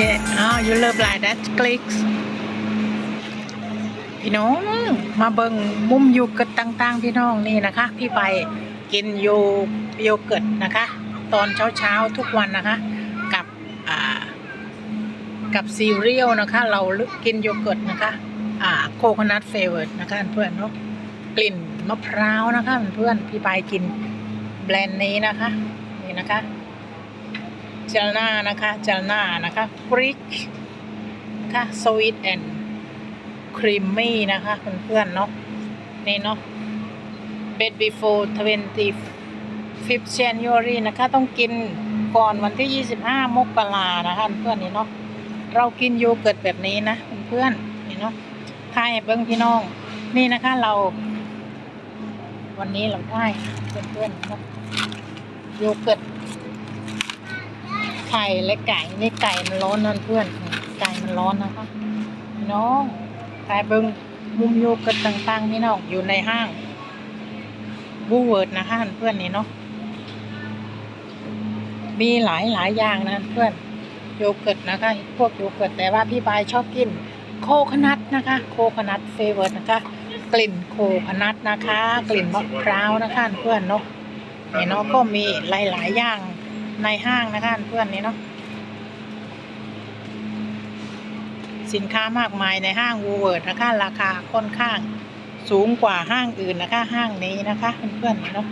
Yeah, oh, you love like that clicks. พี่น้อง มาเบิงมุมโยเกิร์ตต่าง ๆ พี่น้องนี่นะคะ พี่ไปกินโยโยเกิร์ตนะคะ ตอนเช้าๆทุกวันนะคะ กับอ่ากับซีเรียลนะคะ เราลึกกินโยเกิร์ตนะคะ อ่าโคคอนัทเฟเวอร์นะคะเพื่อนเนาะกลิ่นมะพร้าวนะคะเพื่อนพี่ไปกินแบรนด์นี้นะคะ นี่นะคะ จลนานะคะเจลนานะคะกริกนะคะสวีทแอนด์ครีมมี่นะคะเพื่อนๆเนาะนี่เนาะ bed before 25 January นยอรีนะคะ ต้องกินก่อนวันที่ 25 มกรานะคะเพื่อนๆนี่เนาะเรากินโยเกิร์ตแบบนี้นะเพื่อนๆนี่เนาะทายเบิ้งพี่น้อง นี่นะคะเรา วันนี้เราได้เพื่อนๆเนาะโยเกิร์ต ไข่และไก่นี่ไก่มันร้อนนั่นเพื่อน ไก่มันร้อนนะคะน้องแต่เบิงมุมโยเกิร์ตต่างๆพี่น้องอยู่ในห้างบูเวิร์ดนะคะเพื่อนนี่เนาะมีหลายหลายอย่างนะเพื่อนโยเกิร์ตนะคะพวกโยเกิร์ตแต่ว่าพี่ปายชอบกินโคคนัทนะคะ โคคนัทเฟเวอร์นะคะ กลิ่นโคคนัทนะคะ กลิ่นมะพร้าวนะคะเพื่อนเนาะนี่เนาะก็มีหลายๆอย่าง ในห้างนะคะเพื่อนนี้เนาะสินค้ามากมายในห้างวูเวิร์ดนะคะราคาค่อนข้างสูงกว่าห้างอื่นนะคะ ห้างนี้นะคะเพื่อนๆเนาะ